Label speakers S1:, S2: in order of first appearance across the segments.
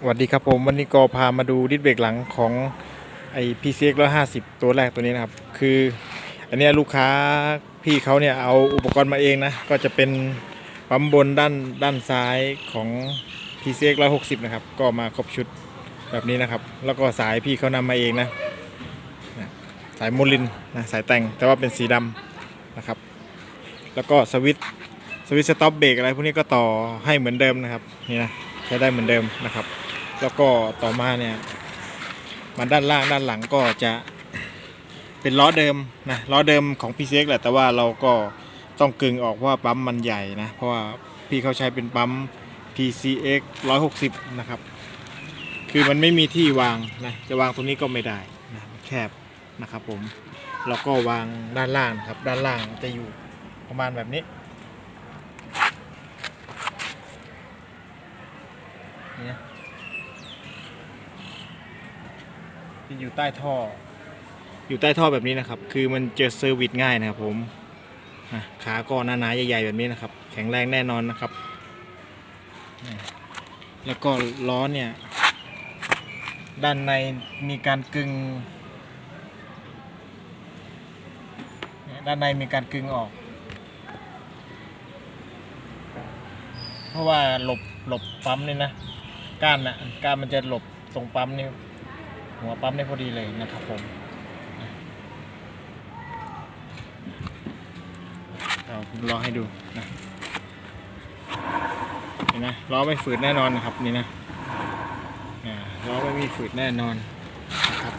S1: สวัสดีครับผมวันนี้ก็พามาดูดิสเบรกหลังของไอ PCX 150ตัวแรกตัวนี้นะครับ คืออันนี้ลูกค้าพี่เขาเนี่ยเอาอุปกรณ์มาเองนะ ก็จะเป็นปั๊มบนด้านด้านซ้ายของ PCX 160นะครับ ก็มาครบชุดแบบนี้นะครับ แล้วก็สายพี่เขานำมาเองนะสายโมลินนะสายแต่งแต่ว่าเป็นสีดำนะครับ แล้วก็สวิตสวิตสต็อปเบรกอะไรพวกนี้ก็ต่อให้เหมือนเดิมนะครับนี่นะใช้ได้เหมือนเดิมนะครับ แล้วก็ต่อมาเนี่ยมาด้านล่างด้านหลังก็จะเป็นล้อเดิมนะล้อเดิมของ PCX แหละแต่ว่าเราก็ต้องกึ่งออกเพราะว่าปั๊มมันใหญ่นะเพราะว่าพี่เขาใช้เป็นปั๊ม PCX 160 นะครับ คือมันไม่มีที่วางนะจะวางตรงนี้ก็ไม่ได้นะแคบนะครับผมแล้วก็วางด้านล่างครับ ด้านล่างจะอยู่ประมาณแบบนี้เนี่นะ ที่อยู่ใต้ท่อ อยู่ใต้ท่อแบบนี้นะครับ คือมันจะเซอร์วิสง่ายนะครับผมอะขาก็หนาๆใหญ่ๆแบบนี้นะครับ แข็งแรงแน่นอนนะครับ แล้วก็ล้อเนี่ย ด้านในมีการกึงด้านในมีการกึงออก เพราะว่าหลบหลบปั๊มนี่นะก้านนะก้านมันจะหลบตรงปั๊มนี่ หัวปั๊มนี่พอดีเลยนะครับผมเอาลองให้ดูนะเห็นไหมล้อไม่ฝืดแน่นอนนะครับนี่นะอ่าล้อไม่มีฝืดแน่นอนนะครับ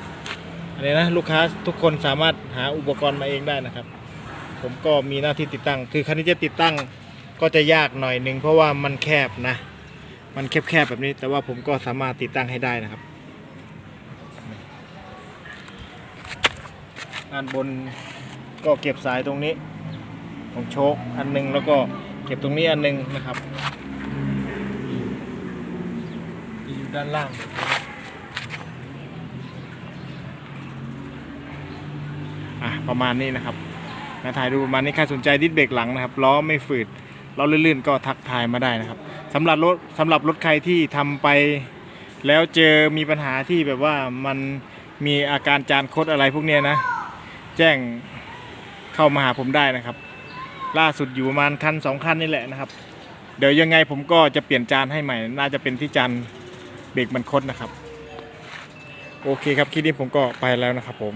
S1: อันนี้นะลูกค้าทุกคนสามารถหาอุปกรณ์มาเองได้นะครับ ผมก็มีหน้าที่ติดตั้ง คือคันนี้จะติดตั้งก็จะยากหน่อยหนึ่งเพราะว่ามันแคบนะ มันแคบๆแบบนี้แต่ว่าผมก็สามารถติดตั้งให้ได้นะครับ ด้านบนก็เก็บสายตรงนี้ของโชคอันหนึงแล้วก็เก็บตรงนี้อันหนึงนะครับอยู่ด้านล่างอะประมาณนี้นะครับนะถ่ายดูประมาณนี้ใครสนใจดิสเบรกหลังนะครับล้อไม่ฝืดล้อลื่นๆก็ทักทายมาได้นะครับสำหรับรถสำหรับรถใครที่ทำไปแล้วเจอมีปัญหาที่แบบว่ามันมีอาการจานคดอะไรพวกเนี้ยนะ แจ้งเข้ามาหาผมได้นะครับ ล่าสุดอยู่ประมาณคันสองคันนี่แหละนะครับ เดี๋ยวยังไงผมก็จะเปลี่ยนจานให้ใหม่ น่าจะเป็นที่จานเบรกมันคดนะครับ โอเคครับคลิปนี้ผมก็ไปแล้วนะครับผม